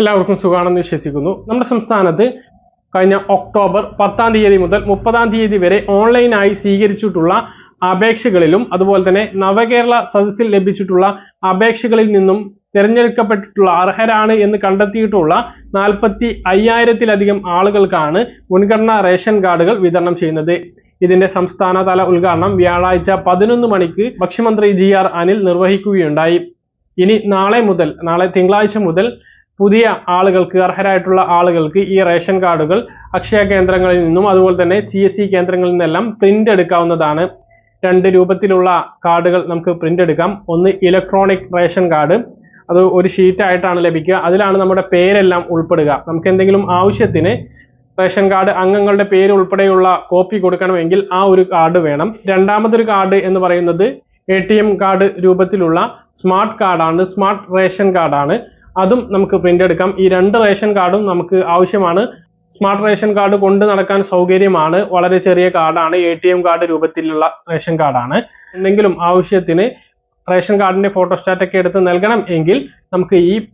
എല്ലാവർക്കും സുഖമാണെന്ന് വിശ്വസിക്കുന്നു. നമ്മുടെ സംസ്ഥാനത്ത് കഴിഞ്ഞ ഒക്ടോബർ പത്താം തീയതി മുതൽ മുപ്പതാം തീയതി വരെ ഓൺലൈനായി സ്വീകരിച്ചിട്ടുള്ള അപേക്ഷകളിലും അതുപോലെ തന്നെ നവകേരള സദസ്സിൽ ലഭിച്ചിട്ടുള്ള അപേക്ഷകളിൽ നിന്നും തിരഞ്ഞെടുക്കപ്പെട്ടിട്ടുള്ള അർഹരാണ് എന്ന് കണ്ടെത്തിയിട്ടുള്ള നാൽപ്പത്തി അയ്യായിരത്തിലധികം ആളുകൾക്കാണ് മുൻഗണനാ റേഷൻ കാർഡുകൾ വിതരണം ചെയ്യുന്നത്. ഇതിന്റെ സംസ്ഥാനതല ഉദ്ഘാടനം വ്യാഴാഴ്ച പതിനൊന്ന് മണിക്ക് ഭക്ഷ്യമന്ത്രി ജി ആർ അനിൽ നിർവഹിക്കുകയുണ്ടായി. ഇനി നാളെ മുതൽ നാളെ തിങ്കളാഴ്ച മുതൽ പുതിയ ആളുകൾക്ക് അർഹരായിട്ടുള്ള ആളുകൾക്ക് ഈ റേഷൻ കാർഡുകൾ അക്ഷയ കേന്ദ്രങ്ങളിൽ നിന്നും അതുപോലെ തന്നെ സി എസ് സി കേന്ദ്രങ്ങളിൽ നിന്നെല്ലാം പ്രിന്റ് എടുക്കാവുന്നതാണ്. രണ്ട് രൂപത്തിലുള്ള കാർഡുകൾ നമുക്ക് പ്രിന്റ് എടുക്കാം. ഒന്ന് ഇലക്ട്രോണിക് റേഷൻ കാർഡ്. അത് ഒരു ഷീറ്റായിട്ടാണ് ലഭിക്കുക. അതിലാണ് നമ്മുടെ പേരെല്ലാം ഉൾപ്പെടുക. നമുക്ക് എന്തെങ്കിലും ആവശ്യത്തിന് റേഷൻ കാർഡ് അംഗങ്ങളുടെ പേര് ഉൾപ്പെടെയുള്ള കോപ്പി കൊടുക്കണമെങ്കിൽ ആ ഒരു കാർഡ് വേണം. രണ്ടാമതൊരു കാർഡ് എന്ന് പറയുന്നത് എ കാർഡ് രൂപത്തിലുള്ള സ്മാർട്ട് കാർഡാണ്. സ്മാർട്ട് റേഷൻ കാർഡാണ്. അതും നമുക്ക് പ്രിന്റ് എടുക്കാം. ഈ രണ്ട് റേഷൻ കാർഡും നമുക്ക് ആവശ്യമാണ്. സ്മാർട്ട് റേഷൻ കാർഡ് കൊണ്ട് നടക്കാൻ സൗകര്യമാണ്. വളരെ ചെറിയ കാർഡാണ്. എ ടി എം കാർഡ് രൂപത്തിലുള്ള റേഷൻ കാർഡാണ്. എന്തെങ്കിലും ആവശ്യത്തിന് റേഷൻ കാർഡിന്റെ ഫോട്ടോസ്റ്റാറ്റ് ഒക്കെ എടുത്ത് നൽകണം എങ്കിൽ നമുക്ക് ഈ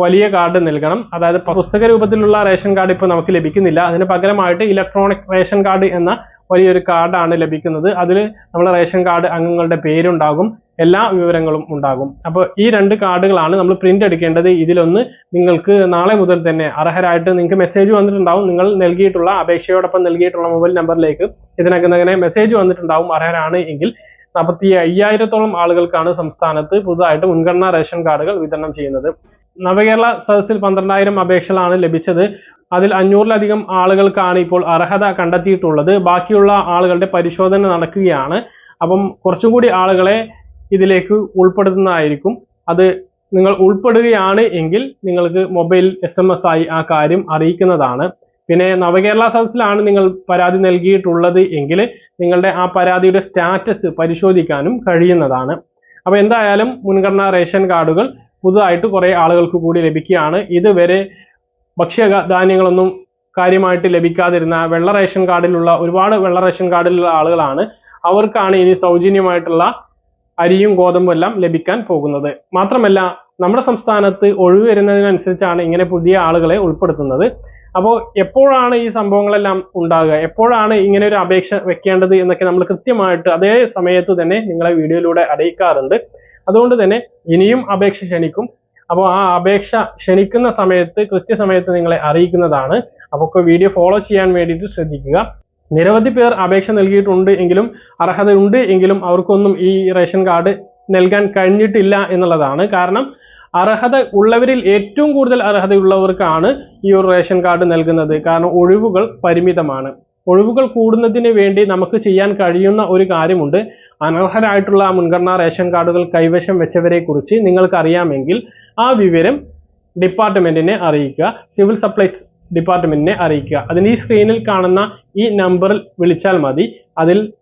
വലിയ കാർഡ് നൽകണം. അതായത് പുസ്തക രൂപത്തിലുള്ള റേഷൻ കാർഡ് ഇപ്പോൾ നമുക്ക് ലഭിക്കുന്നില്ല. അതിന് പകരമായിട്ട് ഇലക്ട്രോണിക് റേഷൻ കാർഡ് എന്ന വലിയൊരു കാർഡാണ് ലഭിക്കുന്നത്. അതിൽ നമ്മുടെ റേഷൻ കാർഡ് അംഗങ്ങളുടെ പേരുണ്ടാകും. എല്ലാ വിവരങ്ങളും ഉണ്ടാകും. അപ്പോൾ ഈ രണ്ട് കാർഡുകളാണ് നമ്മൾ പ്രിന്റ് എടുക്കേണ്ടത്. ഇതിലൊന്ന് നിങ്ങൾക്ക് നാളെ മുതൽ തന്നെ അർഹരായിട്ട് നിങ്ങൾക്ക് മെസ്സേജ് വന്നിട്ടുണ്ടാവും. നിങ്ങൾ നൽകിയിട്ടുള്ള അപേക്ഷയോടൊപ്പം നൽകിയിട്ടുള്ള മൊബൈൽ നമ്പറിലേക്ക് ഇതിനകം അങ്ങനെ മെസ്സേജ് വന്നിട്ടുണ്ടാവും. അർഹരാണ് എങ്കിൽ നാൽപ്പത്തി അയ്യായിരത്തോളം ആളുകൾക്കാണ് സംസ്ഥാനത്ത് പുതുതായിട്ട് മുൻഗണനാ റേഷൻ കാർഡുകൾ വിതരണം ചെയ്യുന്നത്. നവകേരള സദസ്സിൽ പന്ത്രണ്ടായിരം അപേക്ഷകളാണ് ലഭിച്ചത്. അതിൽ അഞ്ഞൂറിലധികം ആളുകൾക്കാണ് ഇപ്പോൾ അർഹത കണ്ടെത്തിയിട്ടുള്ളത്. ബാക്കിയുള്ള ആളുകളുടെ പരിശോധന നടക്കുകയാണ്. അപ്പം കുറച്ചും കൂടി ആളുകളെ ഇതിലേക്ക് ഉൾപ്പെടുത്തുന്നതായിരിക്കും അത് നിങ്ങൾ ഉൾപ്പെടുകയാണ് എങ്കിൽ നിങ്ങൾക്ക് മൊബൈൽ എസ് എം എസ് ആയി ആ കാര്യം അറിയിക്കുന്നതാണ്. പിന്നെ നവകേരള സദസ്സിലാണ് നിങ്ങൾ പരാതി നൽകിയിട്ടുള്ളത് എങ്കിൽ നിങ്ങളുടെ ആ പരാതിയുടെ സ്റ്റാറ്റസ് പരിശോധിക്കാനും കഴിയുന്നതാണ്. അപ്പോൾ എന്തായാലും മുൻഗണനാ റേഷൻ കാർഡുകൾ പുതുതായിട്ട് കുറേ ആളുകൾക്ക് കൂടി ലഭിക്കുകയാണ്. ഇതുവരെ ഭക്ഷ്യ ധാന്യങ്ങളൊന്നും കാര്യമായിട്ട് ലഭിക്കാതിരുന്ന വെള്ള റേഷൻ കാർഡിലുള്ള ഒരുപാട് വെള്ള റേഷൻ കാർഡിലുള്ള ആളുകളാണ്. അവർക്കാണ് ഇനി സൗജന്യമായിട്ടുള്ള അരിയും ഗോതമ്പും എല്ലാം ലഭിക്കാൻ പോകുന്നത്. മാത്രമല്ല നമ്മുടെ സംസ്ഥാനത്ത് ഒഴിവ് വരുന്നതിനനുസരിച്ചാണ് ഇങ്ങനെ പുതിയ ആളുകളെ ഉൾപ്പെടുത്തുന്നത്. അപ്പോൾ എപ്പോഴാണ് ഈ സംഭവങ്ങളെല്ലാം ഉണ്ടാകുക? എപ്പോഴാണ് ഇങ്ങനെ ഒരു അപേക്ഷ വെക്കേണ്ടത് എന്നൊക്കെ നമ്മൾ കൃത്യമായിട്ട് അതേ സമയത്ത് തന്നെ നിങ്ങളെ വീഡിയോയിലൂടെ അറിയിക്കാറുണ്ട്. അതുകൊണ്ട് തന്നെ ഇനിയും അപേക്ഷ ക്ഷണിക്കും. അപ്പോൾ ആ അപേക്ഷ ക്ഷണിക്കുന്ന സമയത്ത് കൃത്യസമയത്ത് നിങ്ങളെ അറിയിക്കുന്നതാണ്. അപ്പോൾ വീഡിയോ ഫോളോ ചെയ്യാൻ വേണ്ടിയിട്ട് ശ്രദ്ധിക്കുക. നിരവധി പേർ അപേക്ഷ നൽകിയിട്ടുണ്ട് എങ്കിലും അർഹതയുണ്ട് എങ്കിലും അവർക്കൊന്നും ഈ റേഷൻ കാർഡ് നൽകാൻ കഴിഞ്ഞിട്ടില്ല എന്നുള്ളതാണ്. കാരണം അർഹത ഉള്ളവരിൽ ഏറ്റവും കൂടുതൽ അർഹതയുള്ളവർക്കാണ് ഈ ഒരു റേഷൻ കാർഡ് നൽകുന്നത്. കാരണം ഒഴിവുകൾ പരിമിതമാണ്. ഒഴിവുകൾ കൂടുന്നതിന് വേണ്ടി നമുക്ക് ചെയ്യാൻ കഴിയുന്ന ഒരു കാര്യമുണ്ട്. അനർഹരായിട്ടുള്ള മുൻഗണനാ റേഷൻ കാർഡുകൾ കൈവശം വെച്ചവരെ കുറിച്ച് നിങ്ങൾക്ക് അറിയാമെങ്കിൽ ആ വിവരം ഡിപ്പാർട്ട്മെന്റിനെ അറിയിക്കുക. സിവിൽ സപ്ലൈസ് ഡിപ്പാർട്ട്മെന്റിനെ അറിയിക്കുക. അതിന് ഈ സ്ക്രീനിൽ കാണുന്ന ഈ നമ്പറിൽ വിളിച്ചാൽ മതി. അതിൽ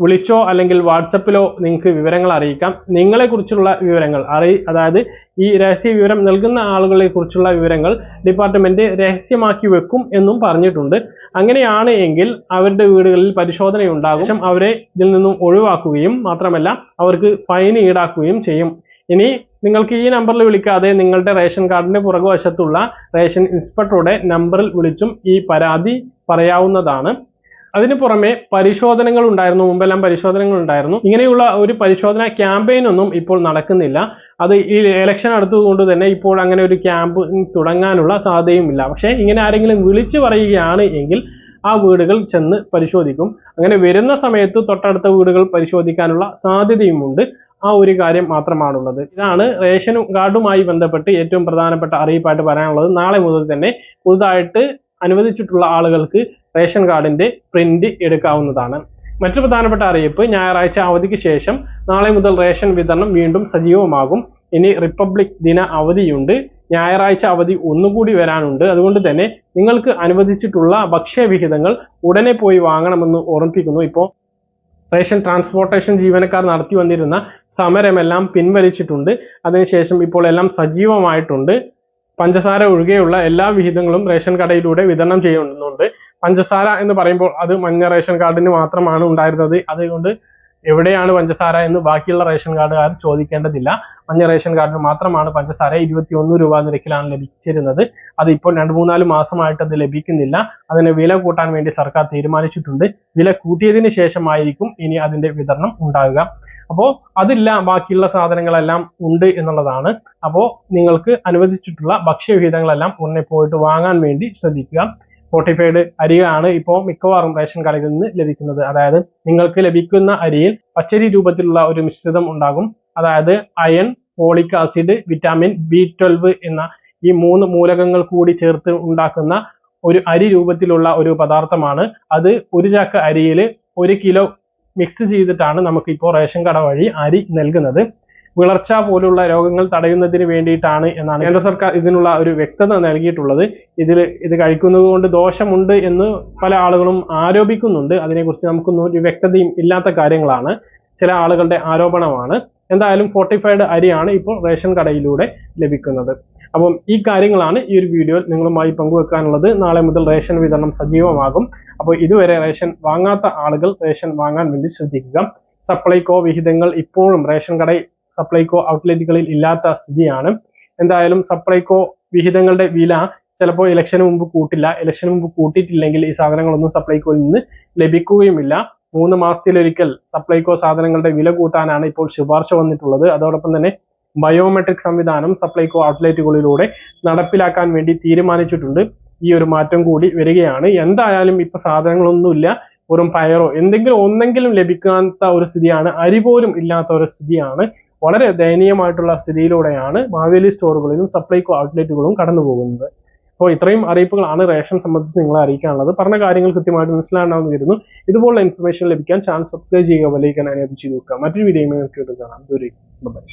വിളിച്ചോ അല്ലെങ്കിൽ വാട്സപ്പിലോ നിങ്ങൾക്ക് വിവരങ്ങൾ അറിയിക്കാം. നിങ്ങളെക്കുറിച്ചുള്ള വിവരങ്ങൾ അറി അതായത് ഈ രഹസ്യ വിവരം നൽകുന്ന ആളുകളെ കുറിച്ചുള്ള വിവരങ്ങൾ ഡിപ്പാർട്ട്മെന്റ് രഹസ്യമാക്കി വെക്കും എന്നും പറഞ്ഞിട്ടുണ്ട്. അങ്ങനെയാണ് എങ്കിൽ അവരുടെ വീടുകളിൽ പരിശോധന ഉണ്ടാകും അവരെ ഇതിൽ നിന്നും ഒഴിവാക്കുകയും മാത്രമല്ല അവർക്ക് ഫൈൻ ഈടാക്കുകയും ചെയ്യും. ഇനി നിങ്ങൾക്ക് ഈ നമ്പറിൽ വിളിക്കാതെ നിങ്ങളുടെ റേഷൻ കാർഡിന്റെ പുറകുവശത്തുള്ള റേഷൻ ഇൻസ്പെക്ടറുടെ നമ്പറിൽ വിളിച്ചും ഈ പരാതി പറയാവുന്നതാണ്. അതിനു പുറമെ പരിശോധനകൾ ഉണ്ടായിരുന്നു മുമ്പെല്ലാം പരിശോധനകൾ ഉണ്ടായിരുന്നു. ഇങ്ങനെയുള്ള ഒരു പരിശോധന ക്യാമ്പയിൻ ഒന്നും ഇപ്പോൾ നടക്കുന്നില്ല. അത് ഈ ഇലക്ഷൻ അടുത്തതുകൊണ്ട് തന്നെ ഇപ്പോൾ അങ്ങനെ ഒരു ക്യാമ്പ് തുടങ്ങാനുള്ള സാധ്യതയുമില്ല. പക്ഷേ ഇങ്ങനെ ആരെങ്കിലും വിളിച്ചു പറയുകയാണ് എങ്കിൽ ആ വീടുകൾ ചെന്ന് പരിശോധിക്കും. അങ്ങനെ വരുന്ന സമയത്ത് തൊട്ടടുത്ത വീടുകൾ പരിശോധിക്കാനുള്ള സാധ്യതയുമുണ്ട്. ആ ഒരു കാര്യം മാത്രമാണുള്ളത്. ഇതാണ് റേഷൻ കാർഡുമായി ബന്ധപ്പെട്ട് ഏറ്റവും പ്രധാനപ്പെട്ട അറിയിപ്പായിട്ട് പറയാനുള്ളത്. നാളെ മുതൽ തന്നെ പുതുതായിട്ട് അനുവദിച്ചിട്ടുള്ള ആളുകൾക്ക് റേഷൻ കാർഡിന്റെ പ്രിന്റ് എടുക്കാവുന്നതാണ്. മറ്റു പ്രധാനപ്പെട്ട അറിയിപ്പ് ഞായറാഴ്ച അവധിക്ക് ശേഷം നാളെ മുതൽ റേഷൻ വിതരണം വീണ്ടും സജീവമാകും. ഇനി റിപ്പബ്ലിക് ദിന അവധിയുണ്ട്. ഞായറാഴ്ച അവധി ഒന്നുകൂടി വരാനുണ്ട്. അതുകൊണ്ട് തന്നെ നിങ്ങൾക്ക് അനുവദിച്ചിട്ടുള്ള ഭക്ഷ്യവിഹിതങ്ങൾ ഉടനെ പോയി വാങ്ങണമെന്ന് ഓർമ്മിപ്പിക്കുന്നു. ഇപ്പോൾ റേഷൻ ട്രാൻസ്പോർട്ടേഷൻ ജീവനക്കാർ നടത്തി വന്നിരുന്ന സമരമെല്ലാം പിൻവലിച്ചിട്ടുണ്ട്. അതിനുശേഷം ഇപ്പോൾ എല്ലാം സജീവമായിട്ടുണ്ട്. പഞ്ചസാര ഒഴികെയുള്ള എല്ലാ വിഹിതങ്ങളും റേഷൻ കടയിലൂടെ വിതരണം ചെയ്യുന്നുണ്ട്. പഞ്ചസാര എന്ന് പറയുമ്പോൾ അത് മഞ്ഞ റേഷൻ കാർഡിന് മാത്രമാണ് ഉണ്ടായിരുന്നത്. അതുകൊണ്ട് എവിടെയാണ് പഞ്ചസാര എന്ന് ബാക്കിയുള്ള റേഷൻ കാർഡുകാർ ചോദിക്കേണ്ടതില്ല. മഞ്ഞ റേഷൻ കാർഡിന് മാത്രമാണ് പഞ്ചസാര ഇരുപത്തിയൊന്ന് രൂപ നിരക്കിലാണ് ലഭിച്ചിരുന്നത്. അത് ഇപ്പോൾ രണ്ട് മൂന്നാൽ മാസമായിട്ട് അത് ലഭിക്കുന്നില്ല. അതിന് വില കൂട്ടാൻ വേണ്ടി സർക്കാർ തീരുമാനിച്ചിട്ടുണ്ട്. വില കൂട്ടിയതിന് ശേഷമായിരിക്കും ഇനി അതിന്റെ വിതരണം ഉണ്ടാകുക. അപ്പോൾ അതില്ല ബാക്കിയുള്ള സാധനങ്ങളെല്ലാം ഉണ്ട് എന്നുള്ളതാണ്. അപ്പോൾ നിങ്ങൾക്ക് അനുവദിച്ചിട്ടുള്ള ഭക്ഷ്യവിഹിതങ്ങളെല്ലാം ഉടനെ പോയിട്ട് വാങ്ങാൻ വേണ്ടി ശ്രദ്ധിക്കുക. ഫോർട്ടിഫൈഡ് അരിയാണ് ഇപ്പോൾ മിക്കവാറും റേഷൻ കടയിൽ നിന്ന് ലഭിക്കുന്നത്. അതായത് നിങ്ങൾക്ക് ലഭിക്കുന്ന അരിയിൽ പച്ചരി രൂപത്തിലുള്ള ഒരു മിശ്രിതം ഉണ്ടാകും. അതായത് iron folic acid vitamin B twelve എന്ന ഈ മൂന്ന് മൂലകങ്ങൾ കൂടി ചേർത്ത് ഉണ്ടാക്കുന്ന ഒരു അരി രൂപത്തിലുള്ള ഒരു പദാർത്ഥമാണ്. അത് ഒരു ചാക്ക് അരിയിൽ ഒരു കിലോ മിക്സ് ചെയ്തിട്ടാണ് നമുക്ക് ഇപ്പോൾ റേഷൻ കട വഴി അരി നൽകുന്നത്. വിളർച്ച പോലുള്ള രോഗങ്ങൾ തടയുന്നതിന് വേണ്ടിയിട്ടാണ് എന്നാണ് കേന്ദ്ര സർക്കാർ ഇതിനുള്ള ഒരു വ്യക്തത നൽകിയിട്ടുള്ളത്. ഇതിൽ ഇത് കഴിക്കുന്നത് കൊണ്ട് ദോഷമുണ്ട് എന്ന് പല ആളുകളും ആരോപിക്കുന്നുണ്ട്. അതിനെക്കുറിച്ച് നമുക്കൊന്നും ഒരു വ്യക്തതയും ഇല്ലാത്ത കാര്യങ്ങളാണ്. ചില ആളുകളുടെ ആരോപണമാണ്. എന്തായാലും ഫോർട്ടിഫൈഡ് അരിയാണ് ഇപ്പോൾ റേഷൻ കടയിലൂടെ ലഭിക്കുന്നത്. അപ്പം ഈ കാര്യങ്ങളാണ് ഈ ഒരു വീഡിയോയിൽ നിങ്ങളുമായി പങ്കുവെക്കാനുള്ളത്. നാളെ മുതൽ റേഷൻ വിതരണം സജീവമാകും. അപ്പോൾ ഇതുവരെ റേഷൻ വാങ്ങാത്ത ആളുകൾ റേഷൻ വാങ്ങാൻ വേണ്ടി ശ്രദ്ധിക്കുക. സപ്ലൈകോ വിഹിതങ്ങൾ ഇപ്പോഴും റേഷൻ കട സപ്ലൈകോ ഔട്ട്ലെറ്റുകളിൽ ഇല്ലാത്ത സ്ഥിതിയാണ്. എന്തായാലും സപ്ലൈകോ വിഹിതങ്ങളുടെ വില ചിലപ്പോൾ ഇലക്ഷന് മുമ്പ് കൂട്ടില്ല. ഇലക്ഷന് മുമ്പ് കൂട്ടിയിട്ടില്ലെങ്കിൽ ഈ സാധനങ്ങളൊന്നും സപ്ലൈകോയിൽ നിന്ന് ലഭിക്കുകയുമില്ല. മൂന്ന് മാസത്തിലൊരിക്കൽ സപ്ലൈകോ സാധനങ്ങളുടെ വില കൂട്ടാനാണ് ഇപ്പോൾ ശുപാർശ വന്നിട്ടുള്ളത്. അതോടൊപ്പം തന്നെ ബയോമെട്രിക് സംവിധാനം സപ്ലൈകോ ഔട്ട്ലെറ്റുകളിലൂടെ നടപ്പിലാക്കാൻ വേണ്ടി തീരുമാനിച്ചിട്ടുണ്ട്. ഈ ഒരു മാറ്റം കൂടി വരികയാണ്. എന്തായാലും ഇപ്പൊ സാധനങ്ങളൊന്നുമില്ല. വെറും പയറോ എന്തെങ്കിലും ഒന്നെങ്കിലും ലഭിക്കാത്ത ഒരു സ്ഥിതിയാണ്. അരി പോലും ഇല്ലാത്ത ഒരു സ്ഥിതിയാണ്. വളരെ ദയനീയമായിട്ടുള്ള സ്ഥിതിയിലൂടെയാണ് മാവേലി സ്റ്റോറുകളിലും സപ്ലൈകോ ഔട്ട്ലെറ്റുകളും കടന്നു പോകുന്നത് അപ്പോൾ ഇത്രയും അറിയിപ്പുകളാണ് റേഷൻ സംബന്ധിച്ച് നിങ്ങളെ അറിയിക്കാനുള്ളത്. പറഞ്ഞ കാര്യങ്ങൾ കൃത്യമായിട്ട് മനസ്സിലാണെന്ന് വരുന്നു ഇതുപോലുള്ള ഇൻഫർമേഷൻ ലഭിക്കാൻ ചാനൽ സബ്സ്ക്രൈബ് ചെയ്യുക വലിയ അനുഭവിച്ചു നോക്കുക മറ്റൊരു വീഡിയോ കാണാം. ദൂരേക്ക് ബൈ